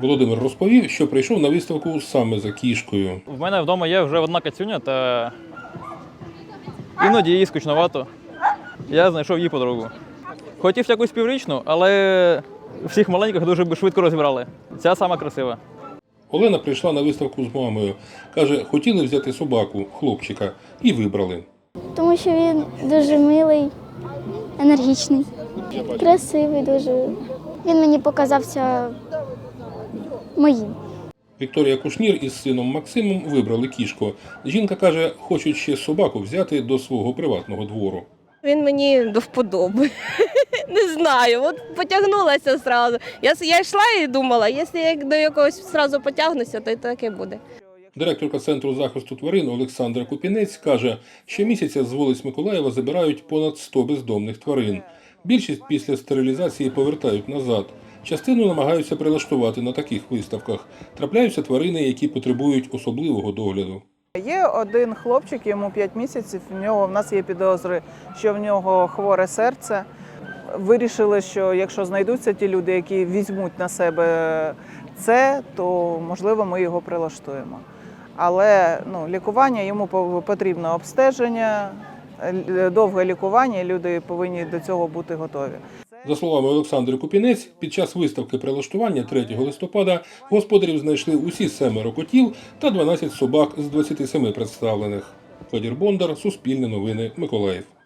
Володимир розповів, що прийшов на виставку саме за кішкою. В мене вдома є вже одна кацюня, та іноді їй скучновато. Я знайшов їй подругу. Хотів якусь піврічну, але всіх маленьких дуже швидко розібрали. Ця сама красива. Олена прийшла на виставку з мамою. Каже, хотіли взяти собаку, хлопчика, і вибрали. Тому що він дуже милий, енергічний, красивий дуже. Він мені показався моїм. Вікторія Кушнір із сином Максимом вибрали кішку. Жінка каже, хочуть ще собаку взяти до свого приватного двору. Він мені до вподоби. Не знаю, от потягнулася зразу. Я, я йшла і думала, якщо я до якогось зразу потягнуся, то й так і буде. Директорка центру захисту тварин Олександра Купінець каже, щомісяця з вулиць Миколаєва забирають понад 100 бездомних тварин. Більшість після стерилізації повертають назад. Частину намагаються прилаштувати на таких виставках. Трапляються тварини, які потребують особливого догляду. Є один хлопчик, йому 5 місяців. В нього в нас є підозри, що в нього хворе серце. Вирішили, що якщо знайдуться ті люди, які візьмуть на себе це, то можливо ми його прилаштуємо. Але ну, лікування йому по- потрібно обстеження, довге лікування, люди повинні до цього бути готові. За словами Олександри Купінець, під час виставки прилаштування 3 листопада господарів знайшли усі семеро котів та 12 собак з 27 представлених. Федір Бондар, Суспільне новини, Миколаїв.